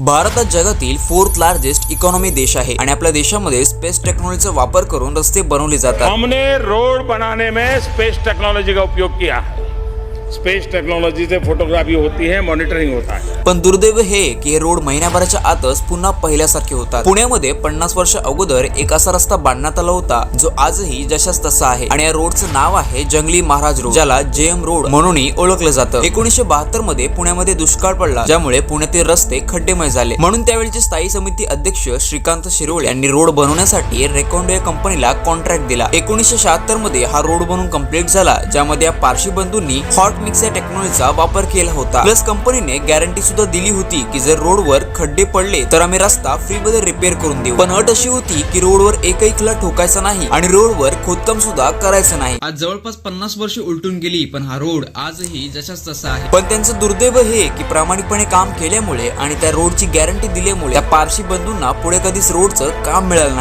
भारत हा जगातील fourth largest economy देश आहे आणि आपल्या देशामध्ये स्पेस टेक्नॉलॉजीचा वापर करून रस्ते बनवले जातात. हमने रोड बनाने में स्पेस टेक्नोलॉजी का उपयोग किया. है स्पेस टेक्नोलॉजी से फोटोग्राफी होती है मॉनिटरिंग होता है। पण दुर्दैव हे की हे रोड महिन्याभराच्या आतच पुन्हा पहिल्यासारखे होतात. पुण्यामध्ये पन्नास वर्ष अगोदर एक असा रस्ता बांधण्यात आला होता जो आजही जशाच तसा आहे. आणि या रोडचं नाव आहे जंगली महाराज रोड ज्याला जे एम रोड म्हणूनही ओळखलं जातं. एकोणीशे बहात्तरमध्ये पुण्यामध्ये दुष्काळ पडला ज्यामुळे पुण्यातील रस्ते खड्डेमय झाले. म्हणून त्यावेळीचे स्थायी समिती अध्यक्ष श्रीकांत शिरोळे यांनी रोड बनवण्यासाठी रेकॉन्डो या कंपनीला कॉन्ट्रॅक्ट दिला. एकोणीसशे शहात्तरमध्ये हा रोड बनवून कंप्लीट झाला ज्यामध्ये या पारशी बंधूंनी हॉट मिक्स या टेक्नॉलॉजीचा वापर केला होता. प्लस कंपनीने गॅरंटी सुद्धा दिली होती की जर रोडवर खड्डे पडले तर आम्ही रस्ता फ्री मध्ये रिपेअर करून देऊ. पण अट अशी होती की रोडवर एकही खिला ठोकायचा नाही आणि रोडवर खोदकाम सुद्धा करायचं नाही. आज जवळपास पन्नास वर्ष उलटून गेली पण हा रोड आजही जशाच तसा आहे. पण त्यांचं दुर्दैव हे की प्रामाणिकपणे काम केल्यामुळे आणि त्या रोडची गॅरंटी दिल्यामुळे त्या पारशी बंधूंना पुढे कधीच रोडचं काम मिळालं नाही.